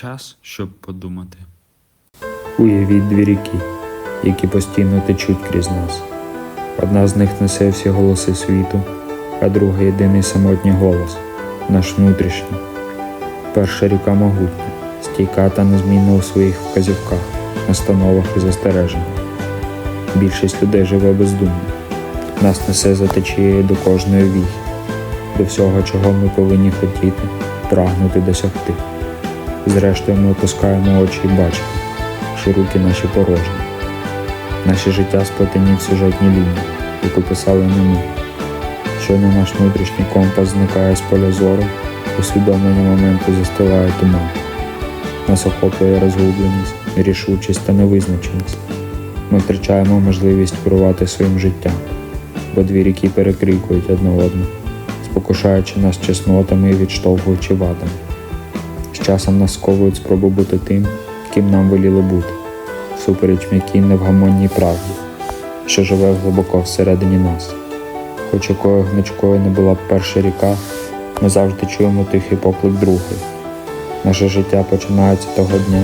Час, щоб подумати. Уявіть дві ріки, які постійно течуть крізь нас. Одна з них несе всі голоси світу, а друга єдиний самотній голос наш внутрішній. Перша ріка могутня, стійка та незмінна у своїх вказівках, настановах і застереженнях. Більшість людей живе бездумно. Нас несе за течією до кожної віхи, до всього, чого ми повинні хотіти, прагнути досягти. Зрештою, ми опускаємо очі і бачимо, що руки наші порожні. Наші життя сплетені в сюжетні лінії, яку писали не ми. Щойно наш внутрішній компас зникає з поля зору, усвідомлення моменту застилає туман. Нас охоплює розгубленість, нерішучість та невизначеність. Ми втрачаємо можливість керувати своїм життям, бо дві ріки перекрикують одне одну, спокушаючи нас чеснотами і відштовхуючи вадами. Часом нас сковують спроби бути тим, ким нам воліли бути, всупереч м'якій невгамонній правді, що живе глибоко всередині нас. Хоч якою гнучкою не була б перша ріка, ми завжди чуємо тихий поклик другої. Наше життя починається того дня,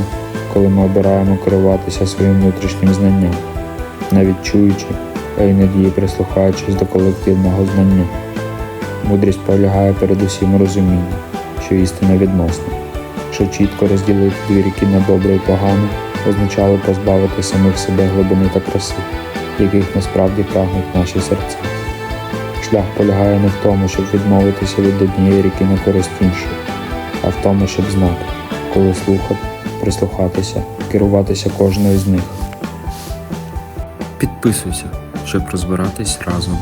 коли ми обираємо керуватися своїм внутрішнім знанням, навіть чуючи, а іноді прислухаючись до колективного знання. Мудрість полягає передусім розумінні, що істина відносна що чітко розділити дві ріки на добре і погане, означало позбавити самих себе глибини та краси, яких насправді прагнуть наші серця. Шлях полягає не в тому, щоб відмовитися від однієї ріки на користь іншої, а в тому, щоб знати, коли слухати, прислухатися, керуватися кожною з них. Підписуйся, щоб розбиратись разом.